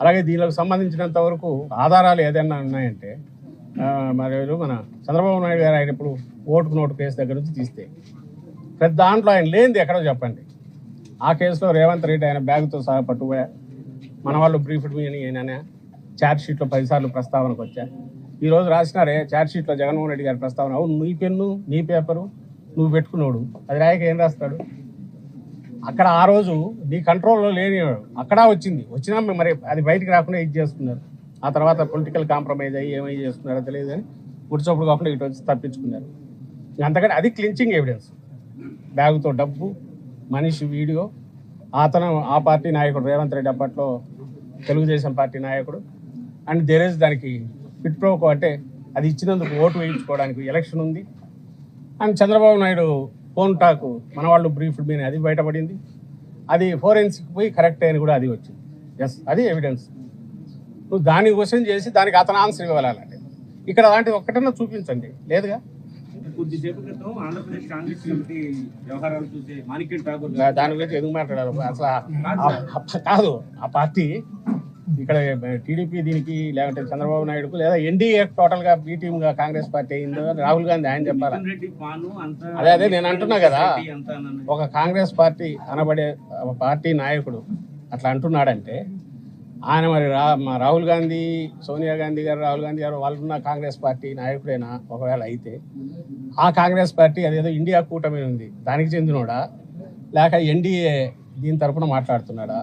అలాగే దీనికి సంబంధించినంత వరకు ఆధారాలు ఏదైనా ఉన్నాయంటే మరి మన చంద్రబాబు నాయుడు గారు ఆయన ఇప్పుడు ఓటుకు నోటు కేసు దగ్గర నుంచి తీస్తే ప్రతి దాంట్లో ఆయన లేనిది ఎక్కడో చెప్పండి. ఆ కేసులో రేవంత్ రెడ్డి ఆయన బ్యాగ్తో సహా పట్టుకుపోయా మన వాళ్ళు బ్రీఫ్డ్ మీ అని ఛార్జ్ షీట్లో పదిసార్లు ప్రస్తావనకు వచ్చా. ఈరోజు రాసినారే ఛార్జ్ షీట్లో జగన్మోహన్ రెడ్డి గారి ప్రస్తావన అవును నీ పెన్ను నీ పేపరు నువ్వు పెట్టుకున్నాడు. అది రాయక ఏం రాస్తాడు? అక్కడ ఆ రోజు నీ కంట్రోల్లో లేని అక్కడ వచ్చింది. వచ్చినా మరి అది బయటికి రాకుండా ఇది చేస్తున్నారు ఆ తర్వాత పొలిటికల్ కాంప్రమైజ్ అయ్యి ఏమై చేస్తున్నారో తెలియదు అని గుడిచప్పుడు కాకుండా ఇటు వచ్చి తప్పించుకున్నారు. అంతకంటే అది క్లించింగ్ ఎవిడెన్స్ బ్యాగుతో డబ్బు మనిషి వీడియో అతను ఆ పార్టీ నాయకుడు రేవంత్ రెడ్డి అప్పట్లో తెలుగుదేశం పార్టీ నాయకుడు. అండ్ దేర్ ఇస్ దానికి ఫిట్ ప్రోకో అంటే అది ఇచ్చినందుకు ఓటు వేయించుకోవడానికి ఎలక్షన్ ఉంది. And Chandrababu Naidu phone talk మన వాళ్ళు బ్రీఫ్డ్ మీద అది బయటపడింది. అది ఫోరెన్సిక్ పోయి కరెక్ట్ అని కూడా అది వచ్చింది. ఎస్ అది ఎవిడెన్స్ నువ్వు దాన్ని క్వశ్చన్ చేసి దానికి అతను ఆన్సర్ ఇవ్వాలండి ఇక్కడ అలాంటిది ఒక్కటన్నా చూపించండి. లేదుగా? కొద్దిసేపు క్రితం ఆంధ్రప్రదేశ్ కాంగ్రెస్ కమిటీ వ్యవహారాలు చూసే మాణిక్యం ఠాగూర్ దా- దాని గురించి ఎందుకు మాట్లాడారు? అసలు కాదు ఆ పార్టీ ఇక్కడ టీడీపీ దీనికి లేదంటే చంద్రబాబు నాయుడుకు లేదా ఎన్డీఏ టోటల్గా బీ టీమ్గా కాంగ్రెస్ పార్టీ అయిందో రాహుల్ గాంధీ ఆయన చెప్పాలా? అదే అదే నేను అంటున్నా కదా. ఒక కాంగ్రెస్ పార్టీ అనబడే పార్టీ నాయకుడు అట్లా అంటున్నాడంటే ఆయన మరి రా రాహుల్ గాంధీ సోనియా గాంధీ గారు రాహుల్ గాంధీ గారు వాళ్ళు ఉన్న కాంగ్రెస్ పార్టీ నాయకుడైనా ఒకవేళ అయితే ఆ కాంగ్రెస్ పార్టీ అదేదో ఇండియా కూటమి ఉంది దానికి చెందినోడా? లేక ఎన్డీఏ దీని తరపున మాట్లాడుతున్నాడా?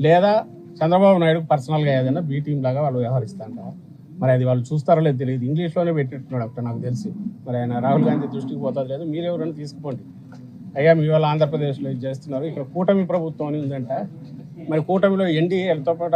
లేదా చంద్రబాబు నాయుడు పర్సనల్గా ఏదైనా బీ టీం లాగా వాళ్ళు వ్యవహరిస్తాంట మరి అది వాళ్ళు చూస్తారో లేదు తెలియదు. ఇంగ్లీష్లోనే పెట్టిట్టున్నాడు అక్కడ నాకు తెలిసి. మరి ఆయన రాహుల్ గాంధీ దృష్టికి పోతుంది లేదు మీరు ఎవరైనా తీసుకోండి. అయ్యా మీ వాళ్ళు ఆంధ్రప్రదేశ్లో ఇది చేస్తున్నారు. ఇక్కడ కూటమి ప్రభుత్వం అని ఉందంట. మరి కూటమిలో ఎన్డీఏలతో పాటు